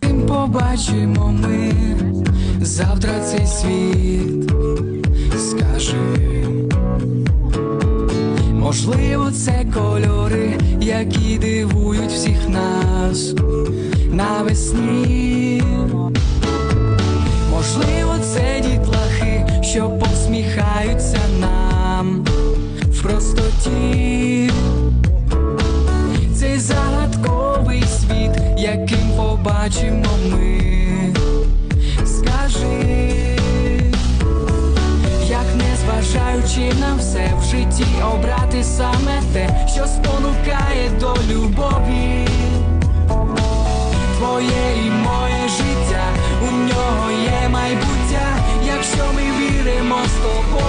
Тим побачимо ми завтра цей світ. Скажи, можливо, це кольори, які дивують всіх нас навесні. Можливо, це дітлахи, що посміхаються нам в простоті. Яким побачимо ми. Скажи, як не зважаючи на все в житті, обрати саме те, що спонукає до любові. Твоє і моє життя, у нього є майбуття, якщо ми віримо з тобою.